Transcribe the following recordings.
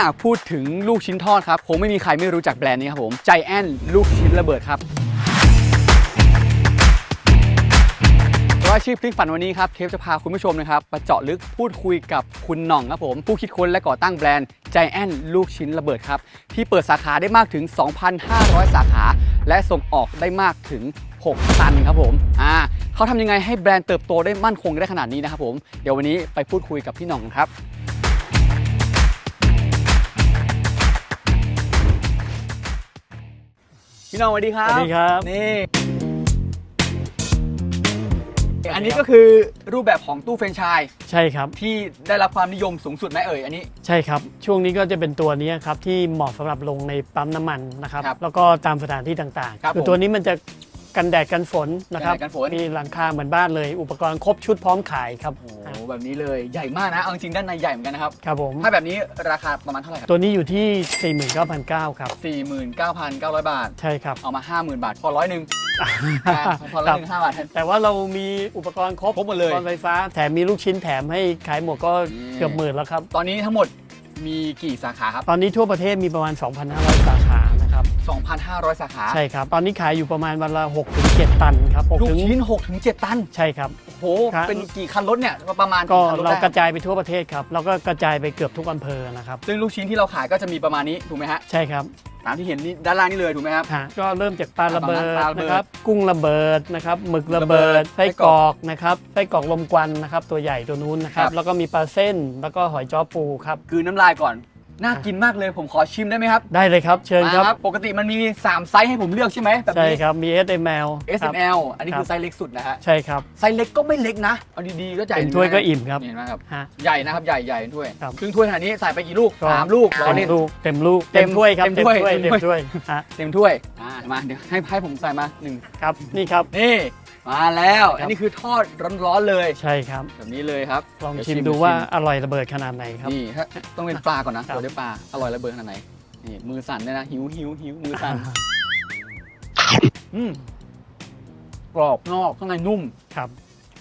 าหากพูดถึงลูกชิ้นทอดครับ คงไม่มีใครไม่รู้จักแบรนด์นี้ครับผมใจแอนลูกชิ้นระเบิดครับว่าอาชีพพลิกฝันวันนี้ครับเทปจะพาคุณผู้ชมนะครับมาเจาะลึกพูดคุยกับคุณหน่องครับผม ผู้คิดค้นและก่อตั้งแบรนด์ใจแอนลูกชิ้นระเบิดครับ ที่เปิดสาขาได้มากถึง 2,500 สาขา และส่งออกได้มากถึง 6 ตันครับผมอ่าเขาทำยังไงให้แบรนด์เติบโตได้มั่นคงได้ขนาดนี้นะครับผม เดี๋ยววันนี้ไปพูดคุยกับพี่หน่องครับ พี่หน้องสวัสดีครับสวัสดีครับ นี่ อันนี้ก็คือรูปแบบของตู้เฟรนไชส์ใช่ครับ ที่ได้รับความนิยมสูงสุดไหมเอ่ยอันนี้ ใช่ครับ ช่วงนี้ก็จะเป็นตัวนี้ครับที่เหมาะสำหรับลงในปั๊มน้ำมันนะครับ ครับแล้วก็ตามสถานที่ต่างครับๆ คือผมตัวนี้มันจะ กันแดดกันฝนนะครับกันแดดกันฝน มีหลังคาเหมือนบ้านเลย อุปกรณ์ครบชุดพร้อมขายครับโอ้โหแบบนี้เลยใหญ่มากนะเอาจริงๆด้านในใหญ่เหมือนกันนะครับ ครับผมถ้าแบบนี้ราคาประมาณเท่าไหร่ครับตัวนี้อยู่ที่ 49,900ครับ49,900 บาท ใช่ครับ เอามา 50,000 บาท พอร้อยหนึ่งอ่าพอร้คอยรับหนึ่งห้าบาทแทน แต่ว่าเรามีอุปกรณ์ครบครบหมดเลย อุปกรณ์ไฟฟ้าแถมมีลูกชิ้นแถมให้ขายหมดก็นี่เกือบหมื่นแล้วครับ ตอนนี้ทั้งหมดมีกี่สาขาครับ ตอนนี้ทั่วประเทศมีประมาณ 2,500สาขานะ ครับ 2,500 สาขาใช่ครับ ตอนนี้ขายอยู่ประมาณวันละ6-7ตันครับ6ลูกถึงชิ้น6-7ตัน ใช่ครับ โอ้โห ครับ เป็นกี่คันรถเนี่ยประมาณก็กี่คันรถเราได้กระจายไปทั่วประเทศครับแล้วก็กระจายไปเกือบทุกอำเภอนะครับ ซึ่งลูกชิ้นที่เราขายก็จะมีประมาณนี้ถูกไหมฮะใช่ครับตามที่เห็นนี่ด้านล่างนี่เลยถูกไหมครับ ฮะก็เริ่มจากปลาระเบิดปลาระเบิดนะครับ กุ้งระเบิดนะครับ หมึกระระเบิเบิดดไส้กรอกนะครับ ไส้กรอกลมควันนะครับ ตัวใหญ่ตัวนู้นนะครัครับ บ แล้วก็มีปลาเส้น แล้วก็หอยจ้อปูครับกลืนน้ำลายก่อน น่ากินมากเลยผมขอชิมได้ไหมครับได้เลยครับ เชิญครับมาปกติมันมี 3 ไซส์ให้ผมเลือกใช่ไหมแบบใช่นี้ ครับ มี S M L S M L อันนี้คือไซส์เล็กสุดนะฮะ ใช่ครับ ไซส์เล็กก็ไม่เล็กนะ เอาดีๆก็ใหญ่เป็นถ้วยก็นะอิ่มครับ เห็นไหมครับ ฮะ ใหญ่นะครับ ใหญ่ใหญ่เป็นถ้วยครับครึ่งถ้วยขนาดนี้ใส่ไปกี่ลูกก็สามลูกร้อเต็มนี่ลูกเต็มลูกเต็เต็มมถ้วยครับเต็เต็มมถ้วยถ้วยเต็เต็มมถ้วยถ้วยฮะเต็มถ้วยอ่ามาเดี๋ยวให้ให้ผมใส่มาหนึ่งครับนี่ครับนี่ มาแล้วครับอันนี้คือทอดร้อนๆเลยใช่ครับ แบบนี้เลยครับลองเยวชิมเยดูว่าอร่อยระเบิดขนาดไหนครับ นี่ถ้าต้องเป็นปลาก่อนนะครับ ตัวด้วยปลาอร่อยระเบิดขนาดไหนนี่มือสั่นเลยนะหิวหิวหิวมือสั่นอืมกรอบนอกข้างในนุ่มครับ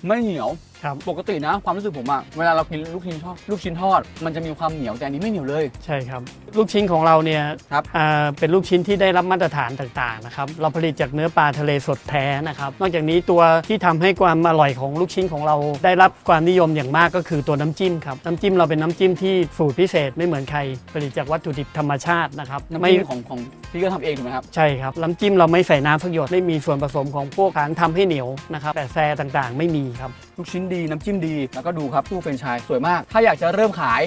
ไม่เหนียว ครับ ปกตินะ ความรู้สึกผมอะเวลาเรากินลูกชิ้นทอดลูกชิ้นทอด มันจะมีความเหนียวแต่อันนี้ไม่เหนียวเลย ใช่ครับ ลูกชิ้นของเราเนี่ยครับอ่าเป็นลูกชิ้นที่ได้รับมาตรฐานต่างๆนะครับเราผลิตจากเนื้อปลาทะเลสดแท้นะครับนอกจากนี้ตัวที่ทำให้ความอร่อยของลูกชิ้นของเรา ได้รับความนิยมอย่างมากก็คือตัวน้ำจิ้มครับน้ำจิ้มเราเป็นน้ำจิ้มที่สูตรพิเศษไม่เหมือนใคร ผลิตจากวัตถุดิบธรรมชาตินะครับน้ำไม่จิ้มของของพี่ก็ทำเองถูกไหมครับ ใช่ครับน้ำจิ้มเราไม่ใส่น้ำสักหยดไม่มีส่วนผสมของพวกสารทำให้เหนียวนะครับแต่แซต่างๆ ไม่มีครับ ลูกชิ้นดีน้ำจิ้มดี แล้วก็ดูครับตู้เฟรนไชส์สวยมาก ถ้าอยากจะเริ่มขาย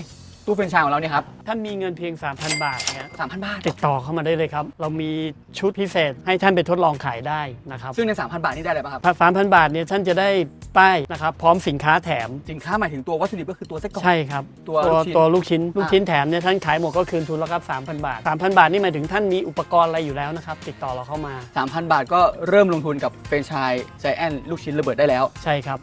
ตู้เฟรนไชส์ของเราเนี่ยครับท่านมีเงินเพียง 3,000 บาทเนี่ยสามพันบาท ติดต่อเข้ามาได้เลยครับ เรามีชุดพิเศษให้ท่านไปทดลองขายได้นะครับซึ่งใน 3,000 บาทนี่ได้อะไรบ้างครับ สามพันบาทเนี่ยท่านจะได้ ป้ายนะครับพร้อมสินค้าแถมสินค้าหมายถึงตัววัตถุดิบก็คือตัวไส้กรอก ใช่ครับตัวตัวลูกชิ้นตัวลูกชิ้น ลูกอะชิ้นแถมเนี่ยท่านขายหมดก็คืนทุนแล้วครับ3,000 บาท 3,000 บาทนี่หมายถึงท่านมีอุปกรณ์อะไรอยู่แล้วนะครับติดต่อเราเข้ามา 3,000 บาทก็เริ่มลงทุนกับเฟรนไชส์ใจแอนลูกชิ้นระเบิดได้แล้วใช่ครับ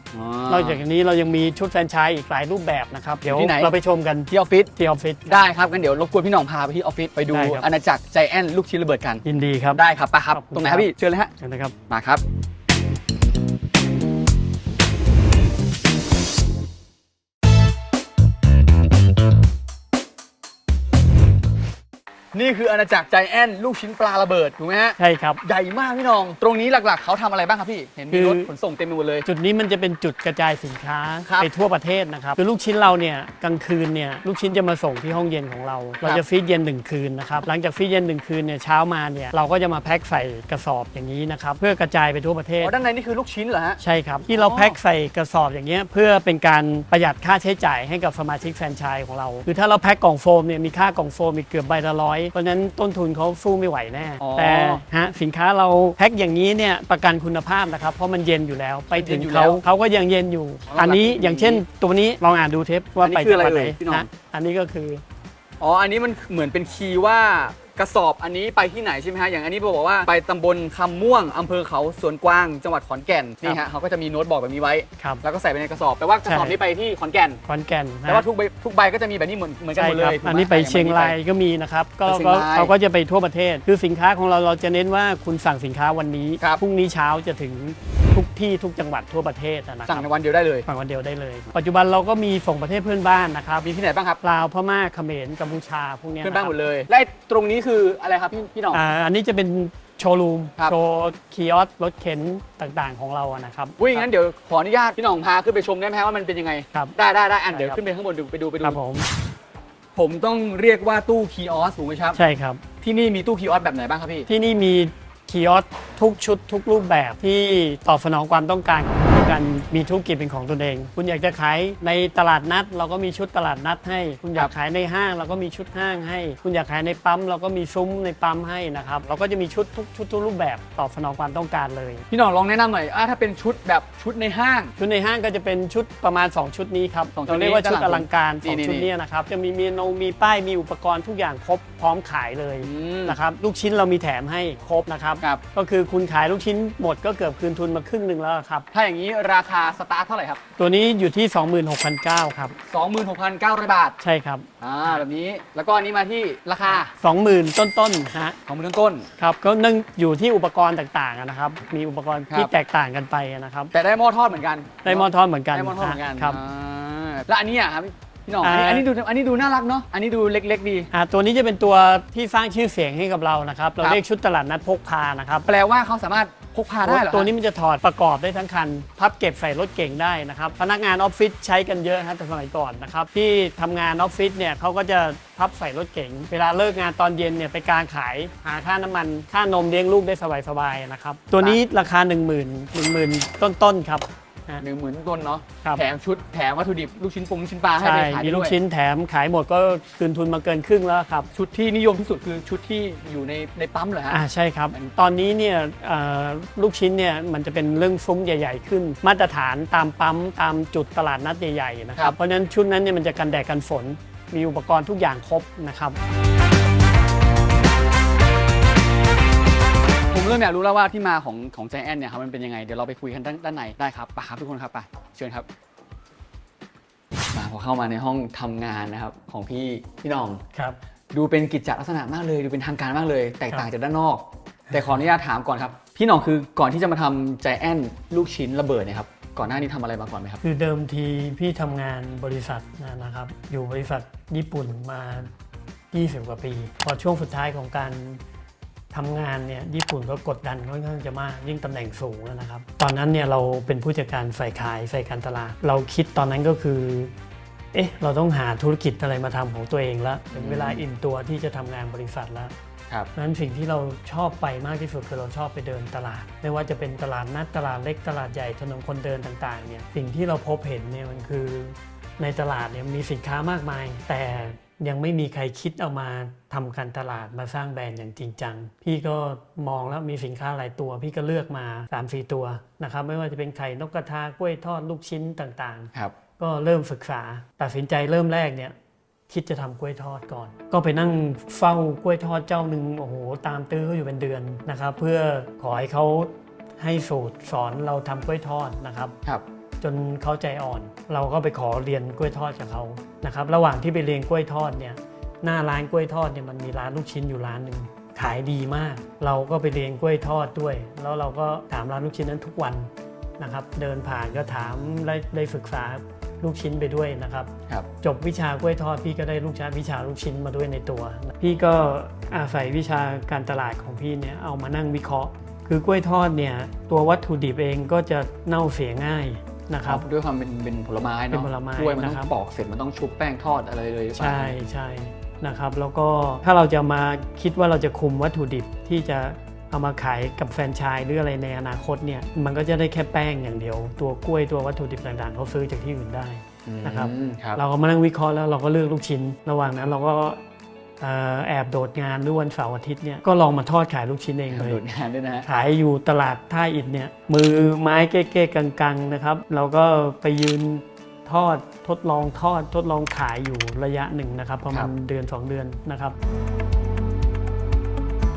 นอกจากนี้เรายังมีชุดแฟรนไชส์อีกหลายรูปแบบนะครับเดี๋ยวที่ไหนเราไปชมกันที่ออฟฟิศที่ออฟฟิศได้ครับงั้นเดี๋ยวรบกวนพี่หน่องพาไปที่ออฟฟิศไปดูได้ครับอาณาจักรใจแอนลูกชิ้นระเบิดกันยินดีครับได้ครับไปครับขอบคุณตรงไหนครับครับพี่เชิญเลยฮะเชิญนะครับมาครับ นี่คืออาณาจักรใจแอนลูกชิ้นปลาระเบิดถูกไหมฮะใช่ครับ ใหญ่มากพี่หน้อง ตรงนี้หลักๆ เขาทำอะไรบ้างครับพี่เห็นมีคือรถขนส่งเต็มไปหมดเลย จุดนี้มันจะเป็นจุดกระจายสินค้าครับไปทั่วประเทศนะครับคือลูกชิ้นเราเนี่ยกลางคืนเนี่ยลูกชิ้นจะมาส่งที่ห้องเย็นของเรา เราจะฟรีดเย็นหนึ่งคืนนะครับหลังจากฟรีดเย็นหนึ่งคืนเนี่ยเช้ามาเนี่ยเราก็จะมาแพ็คใส่กระสอบอย่างนี้นะครับเพื่อกระจายไปทั่วประเทศ อ๋อด้านในนี่คือลูกชิ้นเหรอฮะ ใช่ครับ ที่เราอ๋อแพ็คใส่กระสอบอย่างเงี้ยเพื่อเป็นการประหยัดค่าใช้จ่ายให้กับสมาชิกแฟรนไชส์ของเรา คือถ้าเราแพ็คกล่องโฟมเนี่ยมีค่ากล่องโฟมอีกเกือบใบละร้อยเพราะฉะนั้นต้นทุนเขาสู้ไม่ไหวแน่ อ๋อแต่ฮะสินค้าเราแพ็คอย่างนี้เนี่ยประกันคุณภาพนะครับ เพราะมันเย็นอยู่แล้วไปถึงเย็นอยู่เขาแล้วเขาก็ยังเย็นอยู่ อ๋ออันนี้หลักๆอย่างเช่น ตัวนี้ลองอ่านดูเทปว่าอันนี้ไปคือจังหวัดอะไรไหนเอ่ยพี่หน่องนะอันนี้ก็คือ อ๋อ อันนี้มันเหมือนเป็นคีย์ว่า กระสอบอันนี้ไปที่ไหนใช่ไหมฮะอย่างอันนี้บอกว่าไปตำบลคำม่วงอำเภอเขาสวนกวางจังหวัดขอนแก่นนี่ฮะเขาก็จะมีโน้ตบอกแบบนี้ไว้ ครับ แล้วก็ใส่ไปในกระสอบแปลว่ากระสอบใช่นี้ไปที่ขอนแก่นขอนแก่นนะแต่ว่าทุกใบทุกใบก็จะมีแบบนี้เหมือนเหมือนกันใช่หมดเลครับยถูกหมอันนี้ไปเชียงรายก็มีนะครับก็ไปเชียงก็รายเขาก็จะไปทั่วประเทศ คือสินค้าของเราเราจะเน้นว่าคุณสั่งสินค้าวันนี้ครับพรุ่งนี้เช้าจะถึงทุกที่ทุกจังหวัดทั่วประเทศนะคสั่รังบในวันเดียวได้เลย สั่งวันเดียวได้เลย ปัจจุบันเราก็มีส่งประเทศเพื่อนบ้านนะครับมีที่ไหนบ้างครับลาวพม่าเขมรกัมพูชาพวกเนี้ยเพื่อนบ้านหมดะครับเลยและไอ้ตรงนี้คืออะไรครับพี่พี่หน่อง อ่าอันนี้จะเป็นโชว์รูม ครับ โชว์คีออสรถเข็นต่างๆของเราอะนะครับ อุ้ยงั้นเดี๋ยวขออนุญาตพี่หน่องพาขึ้นไปชมได้ไหมฮะว่ามันเป็นยังไง ครับ ได้ได้ได้อันได้เดี๋ยวครับขึ้นไปข้างบนดูไปดูไปดู ครับผมผมต้องเรียกว่าตู้คีออสถูกไหมครับ ใช่ครับ ที่นี่มีตู้คีออสแบบไหนบ้างครับพี่ ที่นี่มีคีออส ทุกชุดทุกรูปแบบที่ตอบสนองความต้องการของการมีธุรกิจเป็นของตนเอง คุณอยากจะขายในตลาดนัด เราก็มีชุดตลาดนัดให้ คุณอยากขายในห้างเราก็มีชุดห้างให้ คุณอยากขายในปั๊มเราก็มีซุ้มในปั๊มให้นะครับเราก็จะมีชุดทุกชุดทุกรูปแบบตอบสนองความต้องการเลย พี่หน่องลองแนะนำหน่อยอ่าถ้าเป็นชุดแบบชุดในห้าง ชุดในห้างก็จะเป็นชุดประมาณ 2 ชุดนี้ครับสองชุดเราเรียกว่านี้ชุดด้านหลัองลังการสองนี่ชุดนี่เนี้นะครับจะมีเมนูมีป้ายมีอุปกรณ์ทุกอย่างครบพร้อมขายเลยอืมนะครับลูกชิ้นเรามีแถมให้ครบนะครับครับ ก็คือคุณขายลูกชิ้นหมดก็เกือบคืนทุนมาครึ่งหนึ่งแล้วครับ ถ้าอย่างนี้ราคาสตาร์ทเท่าไหร่ครับ ตัวนี้อยู่ที่ 26,900ครับ 26,900 บาท ใช่ครับ อ่าแบบนี้ แล้วก็อันนี้มาที่ราคา 20,000 ต้นๆฮะของมือต้น ครับก็เนื่องอยู่ที่อุปกรณ์ต่างๆนะครับ มีอุปกรณ์ที่ครับ แตกต่างกันไปนะครับๆแต่ได้หม้อทอดเหมือนกันได้หมอทอดเหมือนกันได้หม้อทอดเหมือนกันครับ อ่าแล้วอันนี้อะครับ พี่หน่องอันนี้อ่า อันนี้ดูอันนี้ดูน่ารักเนาะอันนี้ดูเล็ก ๆ ดี อ่าตัวนี้จะเป็นตัวที่สร้างชื่อเสียงให้กับเรานะครับ เราครับ เรียกชุดตลาดนัดพกพานะครับแปลว่าเขาสามารถพกพาได้เหรอตัวนี้มันจะถอดประกอบได้ทั้งคัน พับเก็บใส่รถเก่งได้นะครับ พนักงานออฟฟิศใช้กันเยอะครับแต่สมัยก่อนนะครับ ที่ทำงานออฟฟิศเนี่ยเขาก็จะพับใส่รถเก๋งเวลาเลิกงานตอนเย็นเนี่ยไปการขายหาค่าน้ำมัน ค่านมเลี้ยงลูกได้สบายๆนะครับ ตัวนี้ราคา 1 0 0 0 0 1 0,000 ต้นๆครับ อะหนึ่งหมื่นต้นเนาะครับ แถมชุดแถมวัตถุดิบลูกชิ้นปรุงลูกชิ้นปลาให้ใช่ ไปขายมีได้ลูด้กวยชิ้นแถมขายหมดก็คืนทุนมาเกินครึ่งแล้วครับ ชุดที่นิยมที่สุดคือชุดที่อยู่ในในปั๊มเหรอฮะ อ่าใช่ครับ ตอนนี้เนี่ยเอ่อลูกชิ้นเนี่ยมันจะเป็นเรื่องซุ้มใหญ่ๆขึ้น มาตรฐานตามปั๊มตามจุดตลาดนัดใหญ่ๆนะคครัรับ บ เพราะฉะนั้นชุดนั้นเนี่ยมันจะกันแดดกันฝน มีอุปกรณ์ทุกอย่างครบนะครับ ผมเริ่มอยากรู้แล้วว่าที่มาของของใจแอนเนี่ยครับมันเป็นยังไงเดี๋ยวเราไปคุยกันด้านด้านในได้ครับไปครับทุกคนครับไปเชิญครับมาพอเข้ามาในห้องทำงานนะครับของพี่พี่หน้อง ครับ ดูเป็นกิจจลักษณะมากเลย ดูเป็นทางการมากเลย แตกต่างครับจากด้านนอก แต่ขออนุญาตถามก่อนครับ พี่หน้องคือก่อนที่จะมาทำใจแอนลูกชิ้นระเบิดเนี่ยครับก่อนหน้านี้ทำอะไรมาก่อนไหมครับ คือเดิมทีพี่ทำงานบริษัทนะครับ อยู่บริษัทญี่ปุ่นมา 20 กว่าปี พอช่วงสุดท้ายของการ ทำงานเนี่ยญี่ปุ่นก็กดดันค่อนข้างจะมากยิ่งตำแหน่งสูงนะครับ ตอนนั้นเนี่ยเราเป็นผู้จัดการฝ่ายขายฝ่ายการตลาด เราคิดตอนนั้นก็คือเอ๊ะเราต้องหาธุรกิจอะไรมาทำของตัวเองแล้วถึงเวลาอิ่มตัวที่จะทำงานบริษัทแล้วครับเพราะฉะนั้นสิ่งที่เราชอบไปมากที่สุดคือเราชอบไปเดินตลาด ไม่ว่าจะเป็นตลาดนัดตลาดเล็กตลาดใหญ่ถนนคนเดินต่างๆเนี่ยสิ่งที่เราพบเห็นเนี่ยมันคือในตลาดเนี่ยมีสินค้ามากมาย แต่ ยังไม่มีใครคิดเอามาทำการตลาดมาสร้างแบรนด์อย่างจริงจัง พี่ก็มองแล้วมีสินค้าหลายตัว พี่ก็เลือกมา 3-4 ตัวนะครับ ไม่ว่าจะเป็นไข่นกกระทากล้วยทอดลูกชิ้นต่างๆ ครับ ก็เริ่มศึกษา ตัดสินใจเริ่มแรกเนี่ยคิดจะทำกล้วยทอดก่อน ก็ไปนั่งเฝ้ากล้วยทอดเจ้าหนึ่งโอ้โหตามตื้อเขาอยู่เป็นเดือนนะครับ เพื่อขอให้เขาให้สูตรสอนเราทำกล้วยทอดนะครับครับ จนเขาใจอ่อน เราก็ไปขอเรียนกล้วยทอดจากเขานะครับระหว่างที่ไปเรียนกล้วยทอดเนี่ยหน้าร้านกล้วยทอดเนี่ยมันมีร้านลูกชิ้นอยู่ร้านหนึ่งขายดีมาก เราก็ไปเรียนกล้วยทอดด้วย แล้วเราก็ถามร้านลูกชิ้นนั้นทุกวันนะครับ เดินผ่านก็ถามได้ได้ศึกษาลูกชิ้นไปด้วยนะครับครับจบวิชากล้วยทอดพี่ก็ได้ลูกชาวิชาลูกชิ้นมาด้วยในตัว พี่ก็อาศัยวิชาการตลาดของพี่เนี่ยเอามานั่งวิเคราะห์ คือกล้วยทอดเนี่ยตัววัตถุดิบเองก็จะเน่าเสียง่าย นะครับ ด้วยความเป็นเป็นผลไม้เนาะเป็นผลไม้กล้วยมันต้อนะครับงปอกเสร็จมันต้องชุบแป้งทอดอะไรเลยหรือเปล่า ใช่ใช่นะครับแล้วก็ถ้าเราจะมาคิดว่าเราจะคุมวัตถุดิบที่จะเอามาขายกับแฟรนไชส์หรืออะไรในอนาคตเนี่ยมันก็จะได้แค่แป้งอย่างเดียว ตัวกล้วยตัววัตถุดิบต่างๆเขาซื้อจากที่อื่นได้ นะครับ อืมครับ เราก็มานั่งวิเคราะห์แล้วเราก็เลือกลูกชิ้น ระหว่างนั้นเราก็เอ่อ แอบโดดงานด้วยวันเสาร์อาทิตย์เนี่ยก็ลองมาทอดขายลูกชิ้นเองเลยโดดงานด้วยนะฮะขายอยู่ตลาดท่าอิฐเนี่ยมือไม้เก้ๆกังๆนะครับ เราก็ไปยืนทอดทดลองทอดทดลองขายอยู่ระยะหนึ่งนะครับประมาณเดือน 2 เดือนนะครับ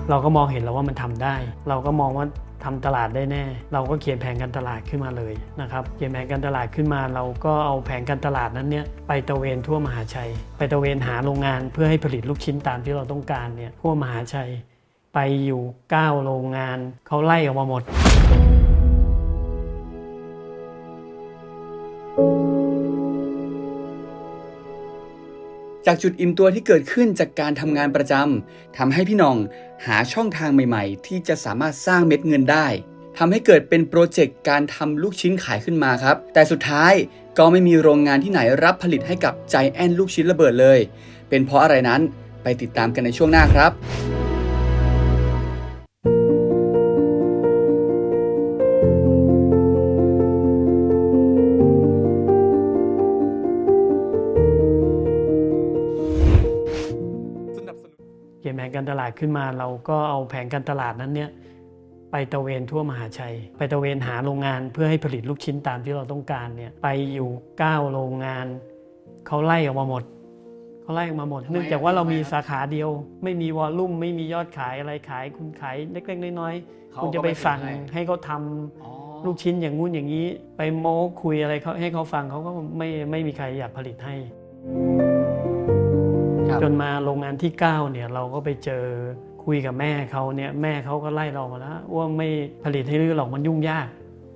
เราก็มองเห็นแล้วว่ามันทำได้ เราก็มองว่าทำตลาดได้แน่ เราก็เขียนแผนการตลาดขึ้นมาเลยนะครับเขียนแผนการตลาดขึ้นมา เราก็เอาแผนการตลาดนั้นเนี่ยไปตะเวนทั่วมหาชัย ไปตะเวนหาโรงงานเพื่อให้ผลิตลูกชิ้นตามที่เราต้องการเนี่ยทั่วมหาชัย ไปอยู่ 9 โรงงานเขาไล่ออกมาหมด จากจุดอิ่มตัวที่เกิดขึ้นจากการทำงานประจำทำให้พี่น้องหาช่องทางใหม่ๆ ที่จะสามารถสร้างเม็ดเงินได้ทำให้เกิดเป็นโปรเจกต์การทำลูกชิ้นขายขึ้นมาครับ แต่สุดท้ายก็ไม่มีโรงงานที่ไหนรับผลิตให้กับใจแอนลูกชิ้นระเบิดเลย เป็นเพราะอะไรนั้นไปติดตามกันในช่วงหน้าครับ การตลาดขึ้นมา เราก็เอาแผนการตลาดนั้นเนี่ยไปตระเวนทั่วมหาชัย ไปตระเวนหาโรงงานเพื่อให้ผลิตลูกชิ้นตามที่เราต้องการเนี่ยไปอยู่ 9 โรงงานเขาไล่ออกมาหมดเขาไล่ออกมาหมดทำไมเนื่องจากว่าทำไมเรามีครับสาขาเดียว ไม่มีวอลลุ่มไม่มียอดขายอะไรขาย คุณขายเล็กๆน้อยๆเขาคุณจะก็ไปไม่สั่งให้ให้เขาทำอ๋อลูกชิ้นอย่างงู้นอย่างนี้ ไปโม้คุยอะไรเขาให้เขาฟังเขาก็ไม่ไม่มีใครอยากผลิตให้ครับ จนมาโรงงานที่9เนี่ยเราก็ไปเจอคุยกับแม่เขาเนี่ยแม่เขาก็ไล่เรามาแล้วว่าไม่ผลิตให้ลือหรอกมันยุ่งยาก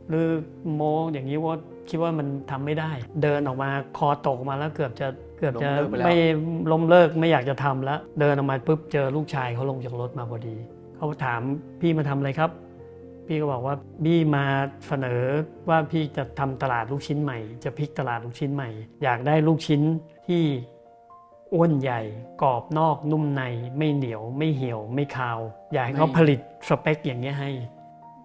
หรือโมอย่างนี้ว่าคิดว่ามันทำไม่ได้ เดินออกมาคอตกมาแล้วเกือบจะเกือบจะล้มเลิกไปแล้วไม่ล้มเลิกไม่อยากจะทำแล้ว เดินออกมาปุ๊บเจอลูกชายเขาลงจากรถมาพอดีเขาถามพี่มาทำอะไรครับ พี่ก็บอกว่าพี่มาเสนอว่าพี่จะทำตลาดลูกชิ้นใหม่ จะพลิกตลาดลูกชิ้นใหม่ อยากได้ลูกชิ้นที่ อ้วนใหญ่กรอบนอกนุ่มในไม่เหนียวไม่เหี่ยวไม่คาว อยากให้เขาไม่ผลิตสเปคอย่างนี้ยให้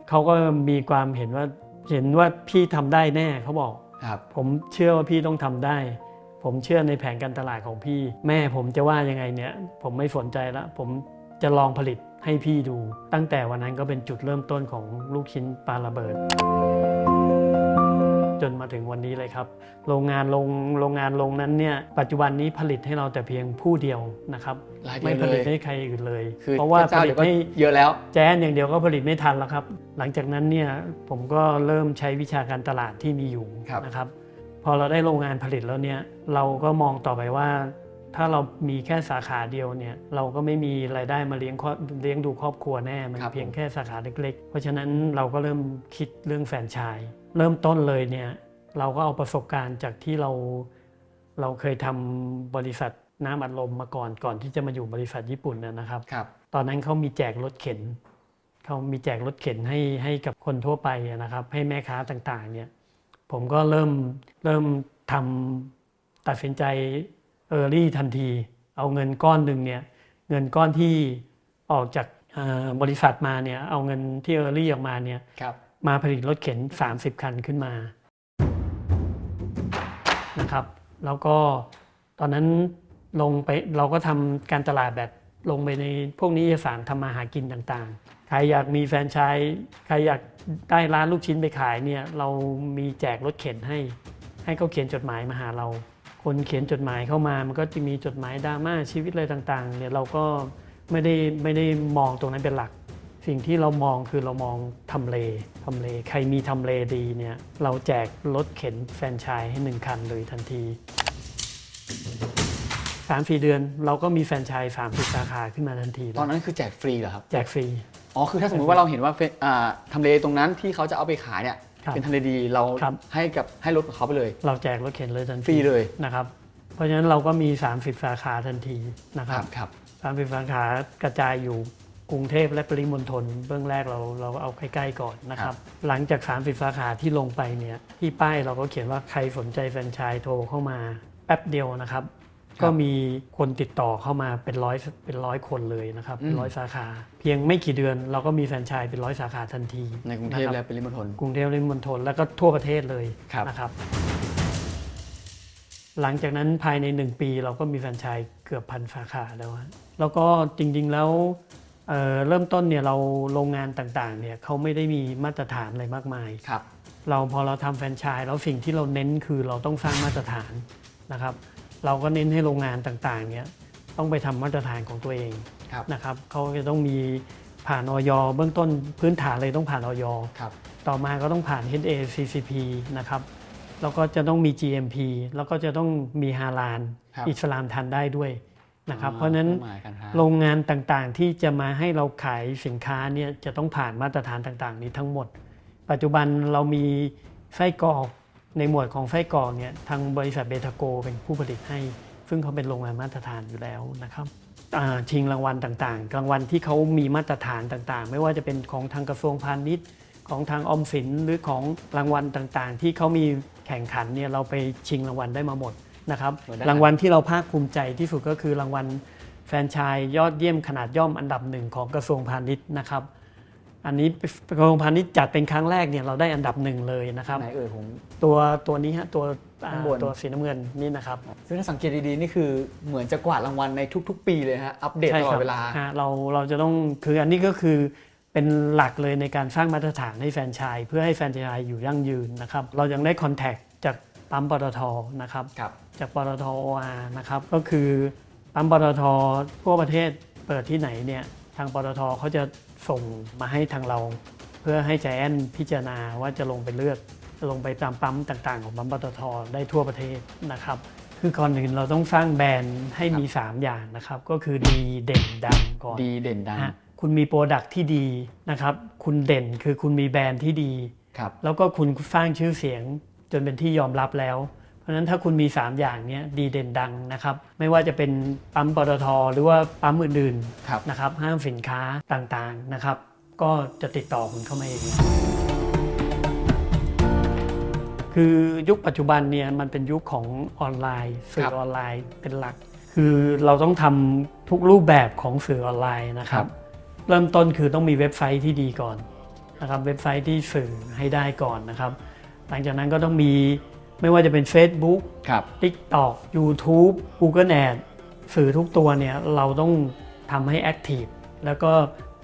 เขาก็มีความเห็นว่าเห็นว่าพี่ทำได้แน่เขาบอกครับผมเชื่อว่าพี่ต้องทำได้ ผมเชื่อในแผนการตลาดของพี่ แม่ผมจะว่ายังไงเนี่ย ผมไม่สนใจละผมจะลองผลิตให้พี่ดู ตั้งแต่วันนั้นก็เป็นจุดเริ่มต้นของลูกชิ้นปลาระเบิด จนมาถึงวันนี้เลยครับ โรงงานโรงโรงงานโรงนั้นเนี่ยปัจจุบันนี้ผลิตให้เราแต่เพียงผู้เดียวนะครับรายเดีไม่ยวผเลลิตยให้ใครอื่นเลยคือเพราะว่าผเจ้าลิเดี๋ตยวก็ให้เยอะแล้ว แจ๊สอย่างเดียวก็ผลิตไม่ทันแล้วครับ หลังจากนั้นเนี่ยผมก็เริ่มใช้วิชาการตลาดที่มีอยู่ครับนะครับ พอเราได้โรงงานผลิตแล้วเนี่ยเราก็มองต่อไปว่า ถ้าเรามีแค่สาขาเดียวเนี่ยเราก็ไม่มีรายได้มาเลี้ยงครอบเลี้ยงดูครอบครัวแน่ มันครับเพียงผมแค่สาขาเล็ก ๆ เพราะฉะนั้นเราก็เริ่มคิดเรื่องแฟรนไชส์เริ่มต้นเลยเนี่ยเราก็เอาประสบการณ์จากที่เราเราเคยทำบริษัทน้ำอัดลมมาก่อนก่อนที่จะมาอยู่บริษัทญี่ปุ่นนะนะครับครับตอนนั้นเขามีแจกรถเข็นเขามีแจกรถเข็นให้ให้กับคนทั่วไปอะนะครับ ให้แม่ค้าต่างๆเนี่ยผมก็เริ่มเริ่มทำตัดสินใจ เออรี่ทันที เอาเงินก้อนหนึ่งเนี่ยเงินก้อนที่ออกจากเอ่อบริษัทมาเนี่ยเอาเงินที่เออรี่ออกมาเนี่ยครับมาผลิตรถเข็น 30 คันขึ้นมานะครับแล้วก็ตอนนั้นลงไปเราก็ทำการตลาดแบบลงไปในพวกนิยสารทำมาหากินต่างๆ ใครอยากมีแฟรนไชส์ใครอยากได้ร้านลูกชิ้นไปขายเนี่ยเรามีแจกรถเข็นให้ ให้เขาเขียนจดหมายมาหาเรา คนเขียนจดหมายเข้ามา มันก็จะมีจดหมายดราม่าชีวิตอะไรต่างๆเนี่ยเราก็ไม่ได้ไม่ได้มองตรงนั้นเป็นหลัก สิ่งที่เรามองคือเรามองทำเลทำเล ใครมีทำเลดีเนี่ยเราแจกรถเข็นแฟรนไชส์ให้หนึ่งคันเลยทันทีสามสี่เดือนเราก็มีแฟรนไชส์สามสิบสาขาขึ้นมาทันทีเลยตอนนั้นคือแจกฟรีเหรอครับ แจกฟรี อ๋อ คือถ้าสมมติว่าเราเห็นว่าเฟอ่าทำเลตรงนั้นที่เขาจะเอาไปขายเนี่ย ครับเป็นทำเลดีเราครับ ให้กับให้รถกับเขาไปเลย เราแจกรถเข็นเลยทันทีฟรีเลย นะครับ เพราะฉะนั้นเราก็มี 30 สาขาทันทีนะครับครับสามสิบสาขากระจายอยู่กรุงเทพและปริมณฑลเบื้องแรกเราเราเอาใกล้ๆก่อนนะคครัรับ บ หลังจาก 30 สาขาที่ลงไปเนี่ยที่ป้ายเราก็เขียนว่าใครสนใจแฟรนไชส์โทรเข้ามาแป๊บเดียวนะครับ ก็มีคนติดต่อเข้ามาเป็นร้อยเป็นร้อยคนเลยนะครับเป็นร้อยสาขา เพียงไม่กี่เดือนเราก็มีแฟรนไชส์เป็นร้อยสาขาทันที ในกรุงเทพนะคและบปริมณฑลกรุงเทพและปริมณฑลแล้วก็ทั่วประเทศเลยครับนะครับ หลังจากนั้นภายใน 1 ปีเราก็มีแฟรนไชส์เกือบพันสาขาแล้วฮะแล้วก็จริงๆแล้วเอ่อเริ่มต้นเนี่ยเราโรงงานต่างๆเนี่ยเขาไม่ได้มีมาตรฐานอะไรมากมายครับเราพอเราทำแฟรนไชส์แล้วสิ่งที่เราเน้นคือเราต้องสร้างมาตรฐานนะครับ เราก็เน้นให้โรงงานต่างๆเนี่ยต้องไปทำมาตรฐานของตัวเองครับนะครับเขาจะต้องมีผ่านออยเบื้องต้นพื้นฐานเลยต้องผ่านออยครับต่อมาก็ต้องผ่าน HACCP นะครับแล้วก็จะต้องมี GMP แล้วก็จะต้องมีฮาลานครับอิสลามทานได้ด้วยนะครับอ๋อเพราะฉะนั้นคองหมายการค้าโรงงานต่างๆที่จะมาให้เราขายสินค้าเนี่ยจะต้องผ่านมาตรฐานต่างๆ นี้ทั้งหมด ปัจจุบันเรามีไส้กรอก ในหมวดของไส้กรอกเนี่ยทางบริษัทเบทาโกเป็นผู้ผลิตให้ ซึ่งเขาเป็นโรงงานมาตรฐานอยู่แล้วนะครับอ่าชิงรางวัลต่างๆรางวัลที่เขามีมาตรฐานต่างๆ ไม่ว่าจะเป็นของทางกระทรวงพาณิชย์ ของทางออมสินหรือของรางวัลต่างๆ ที่เขามีแข่งขันเนี่ยเราไปชิงรางวัลได้มาหมดนะครับเหมือนได้รางวัลที่เราภาคภูมิใจที่สุดก็คือรางวัลแฟรนไชายยอดเยี่ยมขนาดย่อมอันดับหนึ่งของกระทรวงพาณิชย์นะครับ อันนี้กระทรวงพาณิชย์จัดเป็นครั้งแรกเนี่ยเราได้อันดับหนึ่งเลยนะครับ ไหนเอ่ยผม ตัวตัวนี้ฮะตัวอ่าข้างบน ตัวสีน้ำเงินนี่นะครับซึ่งถ้าสังเกตดีๆ นี่คือเหมือนจะกวาดรางวัลในทุก ๆ ปีเลยฮะ อัปเดตตลอดเวลา ฮะเราเราจะต้องคืออันนี้ก็คือเป็นหลักเลยในการสร้างมาตรฐานให้แฟรนไชส์เพื่อให้แฟรนไชส์อยู่ยั่งยืนนะครับ เรายังได้คอนแทคจากปั๊มปตทนะครับ ครับ จากปตทโออานะครับก็คือปั๊มปตททั่วประเทศเปิดที่ไหนเนี่ยทางปตทเขาจะ ส่งมาให้ทางเรา เพื่อให้ใจแอนพิจารณาว่าจะลงไปเลือกจะลงไปตามปั๊มต่างๆ ของปั๊มปตทได้ทั่วประเทศนะครับ คือก่อนอื่นเราต้องสร้างแบรนด์ให้มี 3 อย่างนะครับ ก็คือดีเด่นดังก่อนดีเด่นดัง ฮะคุณมีโปรดักที่ดีนะครับ คุณเด่นคือคุณมีแบรนด์ที่ดี ครับ แล้วก็คุณสร้างชื่อเสียงจนเป็นที่ยอมรับแล้ว เพราะฉะนั้นถ้าคุณมี 3 อย่างเนี้ยดีเด่นดังนะครับ ไม่ว่าจะเป็นปั๊มปตทหรือว่าปั๊มอื่นครับๆนะครับห้างสินค้าต่างๆนะครับ ก็จะติดต่อคุณเข้ามาเองคือยุคปัจจุบันเนี่ยมันเป็นยุคของออนไลน์สื่ครัอบออนไลน์เป็นหลัก คือเราต้องทำทุกรูปแบบของสื่อออนไลน์นะครัครับบเริ่มต้นคือต้องมีเว็บไซต์ที่ดีก่อนนะครับ เว็บไซต์ที่สื่อให้ได้ก่อนนะครับ หลังจากนั้นก็ต้องมี ไม่ว่าจะเป็น Facebook ครับ TikTok YouTube Google Ad สื่อทุกตัวเนี่ยเราต้องทำให้แอคทีฟแล้วก็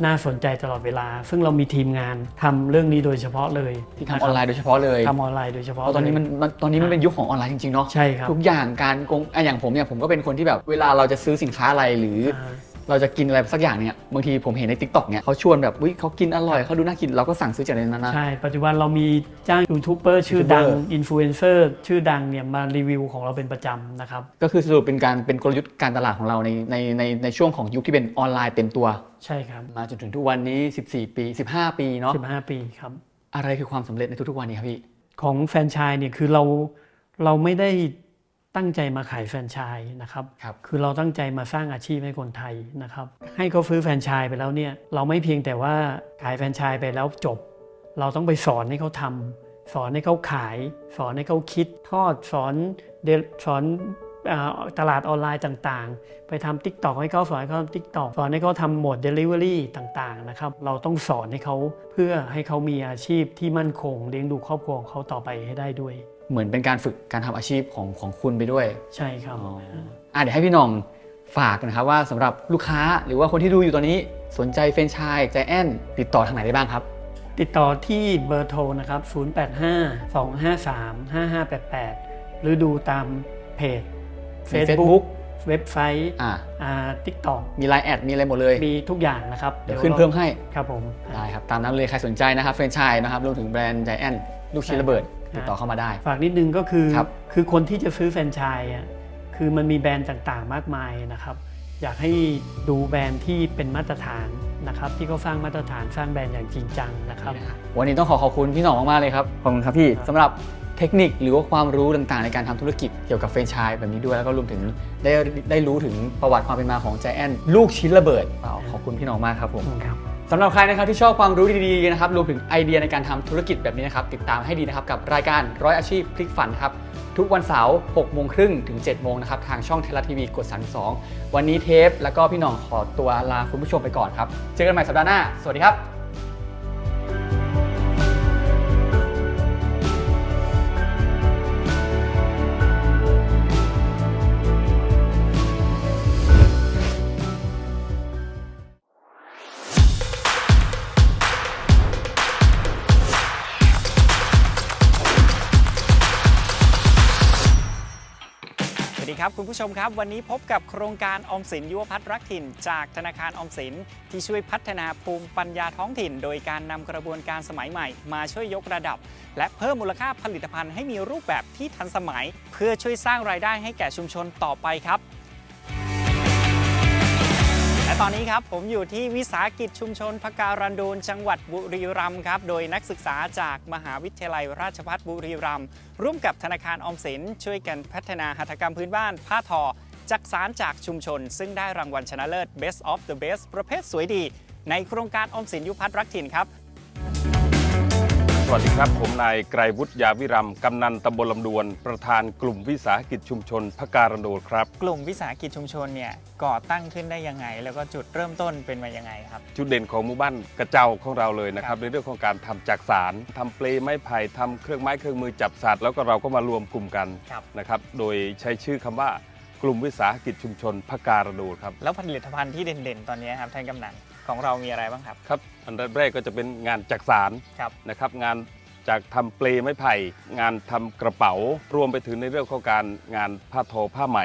น่าสนใจตลอดเวลา ซึ่งเรามีทีมงานทำเรื่องนี้โดยเฉพาะเลยที่ทำออนไลน์โดยเฉพาะเลยทำออนไลน์โดยเฉพาะเพราะตอนนี้มันเลยมันตอนนี้มันเป็นยุคของออนไลน์จริงๆเนาะใช่ครับทุกอย่างการกงอะอย่างผมเนี่ยผมก็เป็นคนที่แบบเวลาเราจะซื้อสินค้าอะไรหรืออ่า เราจะกินอะไรสักอย่างเนี่ยบางทีผมเห็นใน t ิ k t o k เนี่ยเขาชวนแบบวิเขากินอร่อยเขาดูน่ากินเราก็สั่งซื้อจากในนั้นนะ ใช่ ปัจจุบันเรามีจ้างยูทูบเบอร์ชื่อดัง YouTuber อินฟลูเอนเซอร์ชื่อดังเนี่ยมารีวิวของเราเป็นประจำนะครับ ก็คือสรุปเป็นการเป็นกลยุทธ์การตลาดของเราในในในในช่วงของยุคที่เป็นออนไลน์เต็มตัว ใช่ครับ มาจนถึงทุกวันนี้ 14 ปี 15 ปีเนาะ15 ปีครับ อะไรคือความสำเร็จในทุกๆวันนี้ครับพี่ ของแฟรนไชส์เนี่ยคือเราเราไม่ได้ ตั้งใจมาขายแฟรนไชส์นะครับครับ คือเราตั้งใจมาสร้างอาชีพให้คนไทยนะครับ ให้เขาซื้อแฟรนไชส์ไปแล้วเนี่ย เราไม่เพียงแต่ว่าขายแฟรนไชส์ไปแล้วจบ เราต้องไปสอนให้เขาทำสอนให้เขาขาย สอนให้เขาคิดทอดสอนเดสอนอาตลาดออนไลน์ต่างๆ ไปทำ t ิ k t o k ให้เขาสอนให้เขาทำ t ิ k t o k สอนให้เขาทำโหมด Delivery ต่างๆนะครับ เราต้องสอนให้เขาเพื่อให้เขามีอาชีพที่มั่นคงเลี้ยงดูครอบครัวของเขาต่อไปให้ได้ด้วย เหมือนเป็นการฝึกการทำอาชีพของของคุณไปด้วย ใช่ครับอะเดี๋ยวให้พี่หน้องฝากนะครับว่าสำหรับลูกค้าหรือว่าคนที่ดูอยู่ตอนนี้ สนใจเฟรนไชส์ใจแอนติดต่อทางไหนได้บ้างครับ ติดต่อที่เบอร์โทรนะครับ 085 253 5588 หรือดูตามเพจมี Facebook เว็บไซต์อ่าอ่า TikTok มีไลน์แอดมีอะไรหมดเลย มีทุกอย่างนะครับ เดี๋ยวขึ้นเพิ่มให้ ครับผม ได้ครับ ตามนั้นเลย ใครสนใจนะครับเฟรนไชส์นะครับ รวมถึงแบรนด์ใจแอนลูกชิ้นระเบิด ติดต่อเข้ามาได้ ฝากนิดนึงก็คือครับคือคนที่จะซื้อแฟรนไชส์อะคือมันมีแบรนด์ต่างๆ มากมายนะครับ อยากให้ดูแบรนด์ที่เป็นมาตรฐานนะครับที่เขาสร้างมาตรฐานสร้างแบรนด์อย่างจริงจังนะครับ วันนี้ต้องขอขอบคุณพี่หน่องมากๆเลยครับขอบคุณครับพี่ครับสำหรับเทคนิคหรือว่าความรู้ต่างๆ ในการทำธุรกิจเกี่ยวกับเฟรนไชส์แบบนี้ด้วยแล้วก็รวมถึงได้ได้รู้ถึงประวัติความเป็นมาของใจแอนลูกชิ้นระเบิดขอบคุณพี่หน่องมากครับผมครับ สำหรับใครนะครับที่ชอบความรู้ดีๆนะครับรวมถึงไอเดียในการทำธุรกิจแบบนี้นะครับติดตามให้ดีนะครับกับรายการร้อยอาชีพพลิกฝันครับทุกวันเสาร์6โมงครึ่งถึง 7 โมงนะครับทางช่องเทเลทีวีกด 32 วันนี้เทป แล้วก็พี่หน่องขอตัวลาคุณผู้ชมไปก่อนครับ เจอกันใหม่สัปดาห์หน้า สวัสดีครับ ครับคุณผู้ชมครับ วันนี้พบกับโครงการออมสินยุวพัฒน์รักถิ่น จากธนาคารออมสิน ที่ช่วยพัฒนาภูมิปัญญาท้องถิ่น โดยการนำกระบวนการสมัยใหม่ มาช่วยยกระดับ และเพิ่มมูลค่าผลิตภัณฑ์ให้มีรูปแบบที่ทันสมัย เพื่อช่วยสร้างรายได้ให้แก่ชุมชนต่อไปครับ ตอนนี้ครับผมอยู่ที่วิสาหกิจชุมชนพการันดูนจังหวัดบุรีรัมย์ครับโดยนักศึกษาจากมหาวิทยาลัยราชภัฏบุรีรัมย์ร่วมกับธนาคารออมสินช่วยกันพัฒนาหัตถกรรมพื้นบ้าน ผ้าทอ จักสารจากชุมชน ซึ่งได้รางวัลชนะเลิศ Best of the Best ประเภทสวยดี ในโครงการออมสินยุพัฒน์รักถิ่นครับ สวัสดีครับ ผมนายไกรวุฒิยาวิรัมกำนันตำบลลำดวน ประธานกลุ่มวิสาหกิจชุมชนพการันโดดครับ กลุ่มวิสาหกิจชุมชนเนี่ยก่อตั้งขึ้นได้ยังไง แล้วก็จุดเริ่มต้นเป็นมายังไงครับ จุดเด่นของหมู่บ้านกระเจ้าของเราเลยนะคครัรับบในเรื่องของการทำจักสารทำเปลไม้ไผ่ทำเครื่องไม้เครื่องมือจับสัตว์แล้วก็เราก็มารวมกลุ่มกันครับนะครับ โดยใช้ชื่อคำว่า กลุ่มวิสาหกิจชุมชนพการันโดดครับ แล้วผลิตภัณฑ์ที่เด่นๆ ตอนนี้ครับท่านกำนันของเรามีอะไรบ้างครับ ครับ อันแรกก็จะเป็นงานจักสารครับ นะครับงานจากทำเปลไม้ไผ่ งานทำกระเป๋ารวมไปถึงในเรื่องของการงานผ้าทอผ้าไหม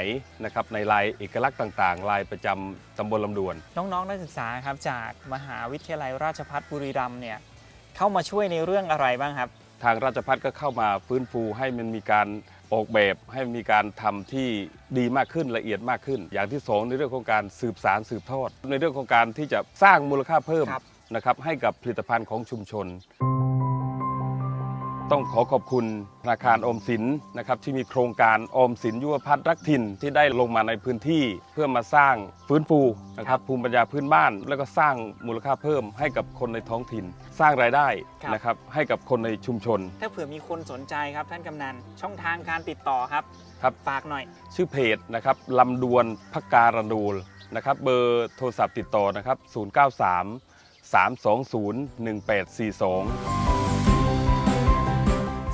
นะครับในลายเอกลักษณ์ต่างๆ ลายประจำตำบลลำดวน น้องๆนักศึกษาครับจากมหาวิทยาลัยราชภัฏบุรีรัมย์เนี่ยเข้ามาช่วยในเรื่องอะไรบ้างครับ ทางราชพัฒก็เข้ามาฟื้นฟูให้มันมีการ ออกแบบให้มีการทำที่ดีมากขึ้นละเอียดมากขึ้น อย่างที่สองในเรื่องของการสืบสารสืบทอด ในเรื่องของการที่จะสร้างมูลค่าเพิ่มครับนะครับให้กับผลิตภัณฑ์ของชุมชน ต้องขอขอบคุณธนาคารออมสินนะครับที่มีโครงการออมสินยุวพัฒน์รักถิ่นที่ได้ลงมาในพื้นที่เพื่อมาสร้างฟื้นฟูนะครับภูมิปัญญาพื้นบ้าน แล้วก็สร้างมูลค่าเพิ่มให้กับคนในท้องถิ่น สร้างรายได้ครับ นะครับให้กับคนในชุมชน ถ้าเผื่อมีคนสนใจครับท่านกำนันช่องทางการติดต่อครับ ครับ ฝากหน่อย ชื่อเพจนะครับลำดวนพักการันดูลนะครับเบอร์โทรศัพท์ติดต่อนะครับ 093 320 1842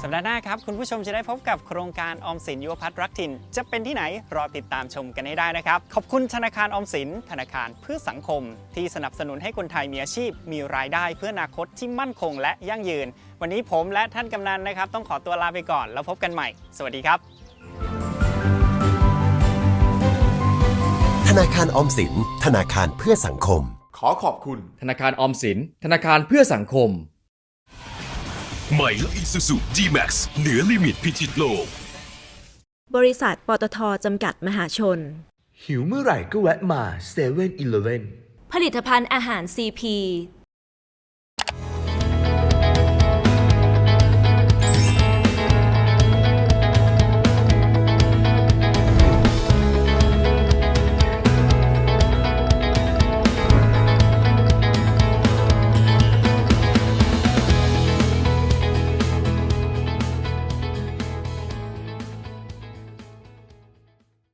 สัปดาห์หน้าครับ คุณผู้ชมจะได้พบกับโครงการออมสินยุวพัฒน์รักถิ่น จะเป็นที่ไหนรอติดตามชมกันให้ได้นะครับ ขอบคุณธนาคารออมสิน ธนาคารเพื่อสังคม ที่สนับสนุนให้คนไทยมีอาชีพ มีรายได้เพื่ออนาคตที่มั่นคงและยั่งยืน วันนี้ผมและท่านกำนันนะครับ ต้องขอตัวลาไปก่อนแล้วพบกันใหม่ สวัสดีครับ ธนาคารออมสิน ธนาคารเพื่อสังคม ขอขอบคุณ ธนาคารออมสิน ธนาคารเพื่อสังคม ใหม่และ Isuzu G-Max เหนือลิมิตพิชิตโลก บริษัทปตทจำกัดมหาชน หิวเมื่อไหร่ก็แวะมา7 e เ e ่ e อผลิตภัณฑ์อาหาร CP